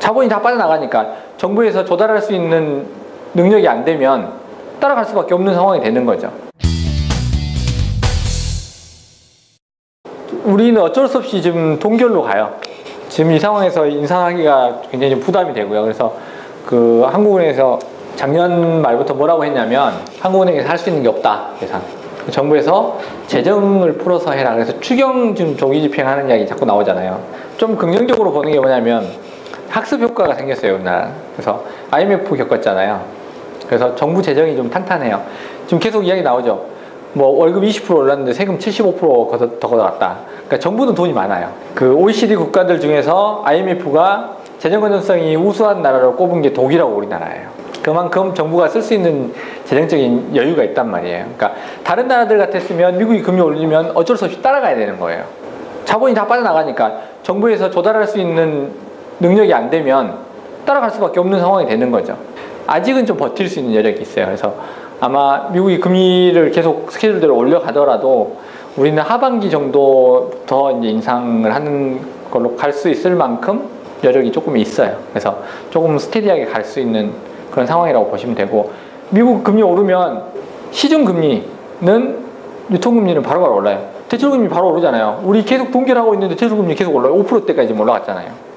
자본이 다 빠져나가니까 정부에서 조달할 수 있는 능력이 안 되면 따라갈 수밖에 없는 상황이 되는 거죠. 우리는 어쩔 수 없이 지금 동결로 가요. 지금 이 상황에서 인상하기가 굉장히 좀 부담이 되고요. 그래서 그 한국은행에서 작년 말부터 뭐라고 했냐면 한국은행에서 할 수 있는 게 없다 예산. 정부에서 재정을 풀어서 해라. 그래서 추경 좀 조기 집행하는 이야기 자꾸 나오잖아요. 좀 긍정적으로 보는 게 뭐냐면 학습 효과가 생겼어요, 우리나라. 그래서 IMF 겪었잖아요. 그래서 정부 재정이 좀 탄탄해요. 지금 계속 이야기 나오죠. 뭐 월급 20% 올랐는데 세금 75% 걷어- 더 걷어갔다. 그러니까 정부는 돈이 많아요. 그 OECD 국가들 중에서 IMF가 재정 건전성이 우수한 나라로 꼽은 게 독일하고 우리나라예요. 그만큼 정부가 쓸 수 있는 재정적인 여유가 있단 말이에요. 그러니까 다른 나라들 같았으면 미국이 금리 올리면 어쩔 수 없이 따라가야 되는 거예요. 자본이 다 빠져나가니까 정부에서 조달할 수 있는 능력이 안 되면 따라갈 수밖에 없는 상황이 되는 거죠. 아직은 좀 버틸 수 있는 여력이 있어요. 그래서 아마 미국이 금리를 계속 스케줄대로 올려가더라도 우리는 하반기 정도 더 이제 인상을 하는 걸로 갈 수 있을 만큼 여력이 조금 있어요. 그래서 조금 스테디하게 갈 수 있는 그런 상황이라고 보시면 되고 미국 금리 오르면 시중 금리는 유통 금리는 바로바로 올라요. 대출 금리 바로 오르잖아요. 우리 계속 동결하고 있는데 대출 금리 계속 올라요. 5%대까지 올라갔잖아요.